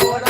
போல